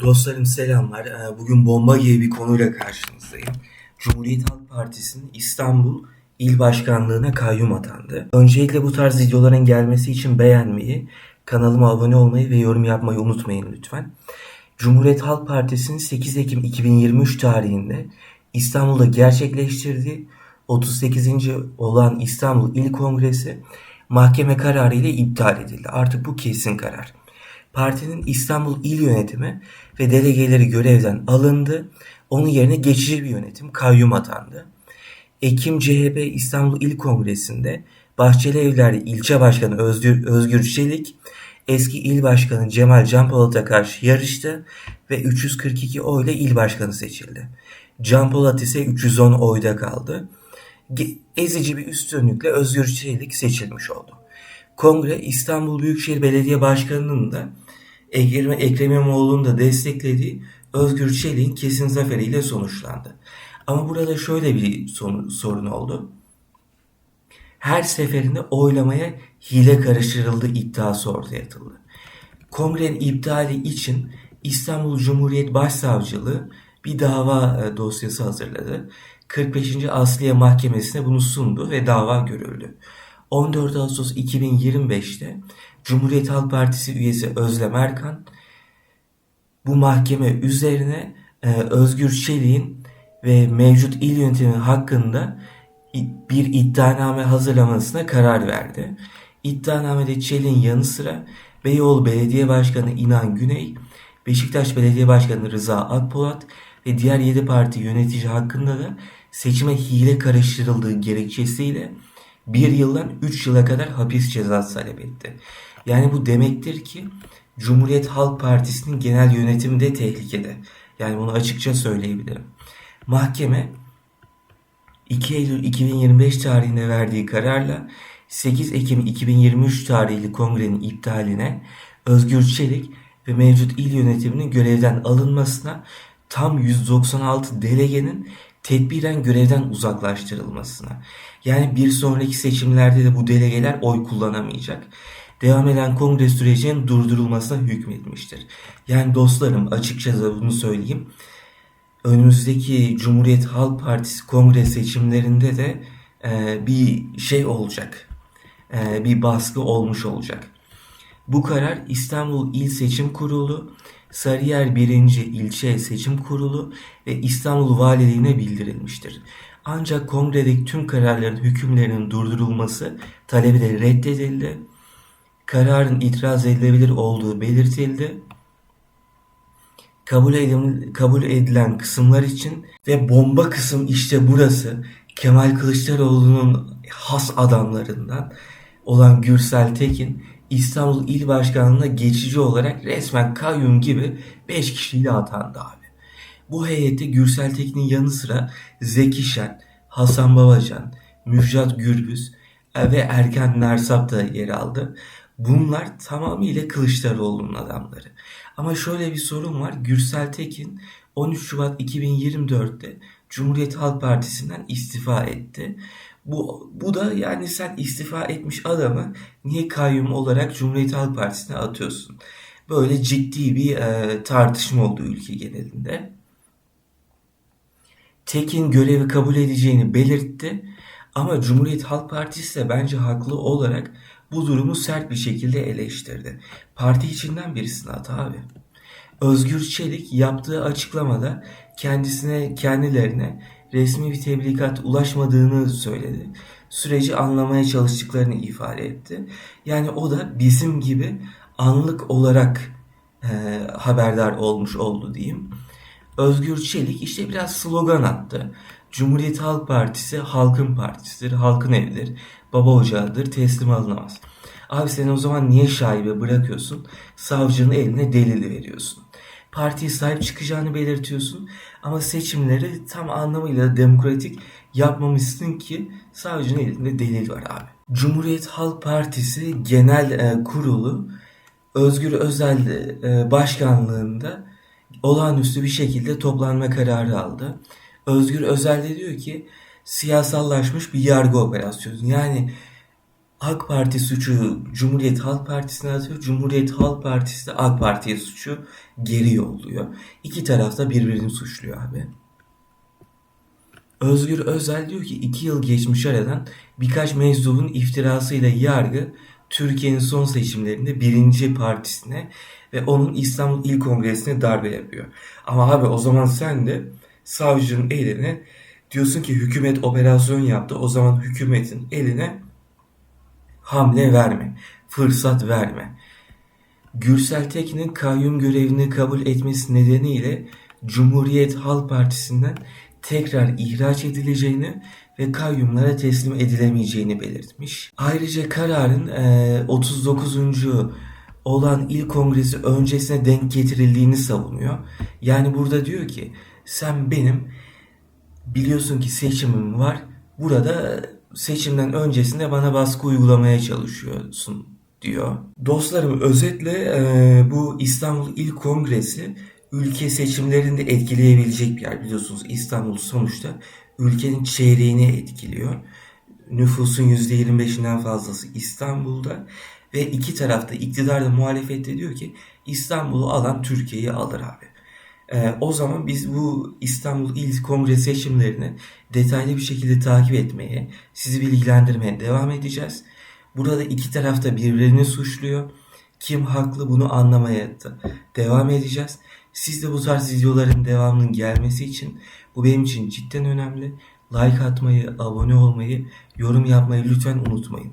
Dostlarım selamlar. Ee, Bugün bomba gibi bir konuyla karşınızdayım. Cumhuriyet Halk Partisi'nin İstanbul İl Başkanlığı'na kayyum atandı. Öncelikle bu tarz videoların gelmesi için beğenmeyi, kanalıma abone olmayı ve yorum yapmayı unutmayın lütfen. Cumhuriyet Halk Partisi'nin 8 Ekim 2023 tarihinde İstanbul'da gerçekleştirdiği 38. olan İstanbul İl Kongresi mahkeme kararı ile iptal edildi. Artık bu kesin karar. Partinin İstanbul İl Yönetimi ve delegeleri görevden alındı. Onun yerine geçici bir yönetim kayyum atandı. Ekim CHP İstanbul İl Kongresi'nde Bahçeli Evler'de ilçe başkanı Özgür, Özgür Çelik eski il başkanı Cemal Can Polat'a karşı yarıştı ve 342 oyla il başkanı seçildi. Can Polat ise 310 oyda kaldı. Ezici bir üstünlükle Özgür Çelik seçilmiş oldu. Kongre İstanbul Büyükşehir Belediye Başkanı'nın da Ekrem, İmamoğlu'nun da desteklediği Özgür Çelik'in kesin zaferiyle sonuçlandı. Ama burada şöyle bir sorun, oldu. Her seferinde oylamaya hile karıştırıldığı iddiası ortaya atıldı. Kongrenin iptali için İstanbul Cumhuriyet Başsavcılığı bir dava e, dosyası hazırladı. 45. Asliye Mahkemesi'ne bunu sundu ve dava görüldü. 14 Ağustos 2025'te Cumhuriyet Halk Partisi üyesi Özlem Erkan bu mahkeme üzerine e, Özgür Çelik'in ve mevcut il yönetimi hakkında bir iddianame hazırlamasına karar verdi. İddianamede Çelik'in yanı sıra Beyoğlu Belediye Başkanı İnan Güney, Beşiktaş Belediye Başkanı Rıza Akpolat ve diğer 7 parti yönetici hakkında da seçime hile karıştırıldığı gerekçesiyle 1 yıldan 3 yıla kadar hapis cezası talep etti. Yani bu demektir ki Cumhuriyet Halk Partisi'nin genel yönetimi de tehlikede. Yani bunu açıkça söyleyebilirim. Mahkeme 2 Eylül 2025 tarihinde verdiği kararla 8 Ekim 2023 tarihli kongrenin iptaline Özgür Çelik ve mevcut il yönetiminin görevden alınmasına tam 196 delegenin tedbiren görevden uzaklaştırılmasına. Yani bir sonraki seçimlerde de bu delegeler oy kullanamayacak. Devam eden kongre sürecinin durdurulmasına hükmetmiştir. Yani dostlarım açıkçası bunu söyleyeyim önümüzdeki Cumhuriyet Halk Partisi kongre seçimlerinde de e, bir şey olacak. E, bir baskı olmuş olacak. Bu karar İstanbul İl Seçim Kurulu, Sarıyer 1. İlçe Seçim Kurulu ve İstanbul Valiliğine bildirilmiştir. Ancak kongredeki tüm kararların hükümlerinin durdurulması talebi de reddedildi. Kararın itiraz edilebilir olduğu belirtildi kabul edilen, kabul edilen kısımlar için ve bomba kısım işte burası Kemal Kılıçdaroğlu'nun has adamlarından olan Gürsel Tekin İstanbul İl Başkanlığı'na geçici olarak resmen kayyum gibi 5 kişiyle atandı abi. Bu heyette Gürsel Tekin'in yanı sıra Zeki Şen, Hasan Babacan, Müjdat Gürbüz e, ve Erken Nersap da yer aldı. Bunlar tamamıyla Kılıçdaroğlu'nun adamları. Ama şöyle bir sorun var. Gürsel Tekin 13 Şubat 2024'te Cumhuriyet Halk Partisi'nden istifa etti. Bu, bu da yani sen istifa etmiş adamı niye kayyum olarak Cumhuriyet Halk Partisi'ne atıyorsun? Böyle ciddi bir e, tartışma oldu ülke genelinde. Tekin görevi kabul edeceğini belirtti. Ama Cumhuriyet Halk Partisi de bence haklı olarak bu durumu sert bir şekilde eleştirdi. Parti içinden birisine at abi. Özgür Çelik yaptığı açıklamada kendisine kendilerine resmi bir tebligat ulaşmadığını söyledi. Süreci anlamaya çalıştıklarını ifade etti. Yani o da bizim gibi anlık olarak e, haberdar olmuş oldu diyeyim. Özgür Çelik işte biraz slogan attı. Cumhuriyet Halk Partisi halkın partisidir, halkın evidir, baba ocağıdır, teslim alınamaz. Abi sen o zaman niye şaibe bırakıyorsun? Savcının eline delil veriyorsun. Partiye sahip çıkacağını belirtiyorsun ama seçimleri tam anlamıyla demokratik yapmamışsın ki savcının elinde delil var abi. Cumhuriyet Halk Partisi Genel e, Kurulu Özgür Özel e, başkanlığında olağanüstü bir şekilde toplanma kararı aldı. Özgür Özel de diyor ki siyasallaşmış bir yargı operasyonu. Yani AK Parti suçu Cumhuriyet Halk Partisi'ne atıyor. Cumhuriyet Halk Partisi de AK Parti'ye suçu geri yolluyor. İki taraf da birbirini suçluyor abi. Özgür Özel diyor ki iki yıl geçmiş aradan birkaç meczubun iftirasıyla yargı Türkiye'nin son seçimlerinde birinci partisine ve onun İstanbul İl Kongresi'ne darbe yapıyor. Ama abi o zaman sen de savcının eline diyorsun ki hükümet operasyon yaptı. O zaman hükümetin eline hamle verme, fırsat verme. Gürsel Tekin'in kayyum görevini kabul etmesi nedeniyle Cumhuriyet Halk Partisi'nden tekrar ihraç edileceğini ve kayyumlara teslim edilemeyeceğini belirtmiş. Ayrıca kararın eee, 39. olan il kongresi öncesine denk getirildiğini savunuyor. Yani burada diyor ki sen benim biliyorsun ki seçimim var. Burada seçimden öncesinde bana baskı uygulamaya çalışıyorsun diyor. Dostlarım özetle e, bu İstanbul İl Kongresi ülke seçimlerini de etkileyebilecek bir yer. Biliyorsunuz İstanbul sonuçta ülkenin çeyreğini etkiliyor. Nüfusun %25'inden fazlası İstanbul'da ve iki tarafta iktidar da muhalefet de diyor ki İstanbul'u alan Türkiye'yi alır abi. Ee, o zaman biz bu İstanbul İl Kongre seçimlerini detaylı bir şekilde takip etmeye, sizi bilgilendirmeye devam edeceğiz. Burada iki taraf da birbirini suçluyor. Kim haklı bunu anlamaya da devam edeceğiz. Siz de bu tarz videoların devamının gelmesi için bu benim için cidden önemli. Like atmayı, abone olmayı, yorum yapmayı lütfen unutmayın.